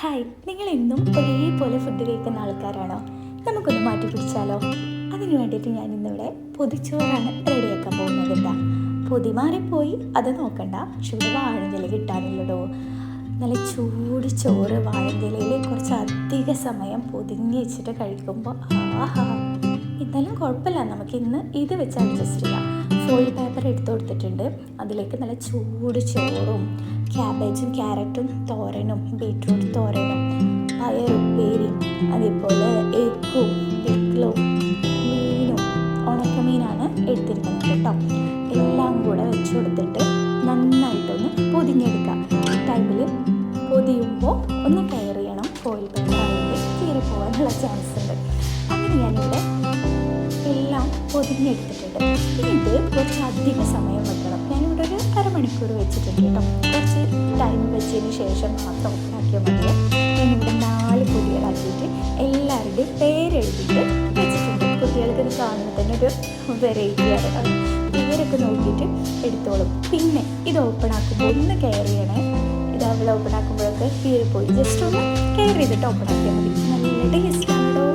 Hi നിങ്ങൾ എന്നും ഒരേപോലെ ഫുഡ് കഴിക്കുന്ന ആൾക്കാരാണോ? നമുക്കൊന്ന് മാറ്റി പിടിച്ചാലോ? അതിന് വേണ്ടിയിട്ട് ഞാൻ ഇന്നിവിടെ പൊതിച്ചോറാണ് റെഡിയാക്കാൻ പോകുന്നത് കേട്ടോ പൊതി മാറിപ്പോയി അത് നോക്കണ്ട. ചൂട് വാഴഞ്ഞില കിട്ടാനില്ലടോ. നല്ല ചൂട് ചോറ് വാഴഞ്ഞിലയിൽ കുറച്ച് അധിക സമയം പൊതിഞ്ഞ് വെച്ചിട്ട് കഴിക്കുമ്പോൾ ആഹാ. എന്നാലും കുഴപ്പമില്ല നമുക്ക് ഇന്ന് ഇത് വെച്ച് അഡ്ജസ്റ്റ് ചെയ്യാം. ഫോയിൽ പേപ്പർ എടുത്തു കൊടുത്തിട്ടുണ്ട്. അതിലേക്ക് നല്ല ചൂട് ചോറും ക്യാബേജും ക്യാരറ്റും തോരനും ബീട്രൂട്ട് തോരനും പയറുപ്പേരിയും അതേപോലെ എഗ്ഗും പിക്കിളും മീനും ഉണക്കമീനാണ് എടുത്തിരിക്കുന്നത് കേട്ടോ. എല്ലാം കൂടെ വെച്ച് കൊടുത്തിട്ട് നന്നായിട്ടൊന്ന് പൊതിഞ്ഞെടുക്കാം ടൈമിൽ പൊതിയുമ്പോൾ ഒന്ന് കെയർ ചെയ്യണം. ഫോയിൽ കീറി പോകാനുള്ള ചാൻസ് ഉണ്ട്. അങ്ങനെ ഞാനിവിടെ എല്ലാം പൊതിഞ്ഞെടുത്തിട്ടുണ്ട്. ഇത് കുറച്ച് അധിക സമയം ഒരു അരമണിക്കൂർ വെച്ചിട്ടുണ്ട്. കേട്ടോ. കുറച്ച് ടൈം വെച്ചതിന് ശേഷം മാത്രം ഓപ്പണാക്കിയാൽ മതി ഞാനിവിടെ നാല് കുട്ടികളാക്കിയിട്ട് എല്ലാവരുടെയും പേരെഴുതിയിട്ട് വെച്ചിട്ടുണ്ട്. കുട്ടികൾക്ക് ഇത് കാണുമ്പോൾ തന്നെ ഒരു വെറൈറ്റിയാണ് അത് പേരൊക്കെ നോക്കിയിട്ട് എടുത്തോളും. പിന്നെ ഇത് ഓപ്പൺ ആക്കുമ്പോൾ ഒന്ന് കെയർ ചെയ്യണേ. ഇത് അവൾ ഓപ്പൺ ആക്കുമ്പോഴൊക്കെ കീറിപ്പോയി ജസ്റ്റ് ഒന്ന് കെയർ ചെയ്തിട്ട് ഓപ്പൺ ആക്കിയാൽ മതി. നല്ല ടേസ്റ്റ് ആണോ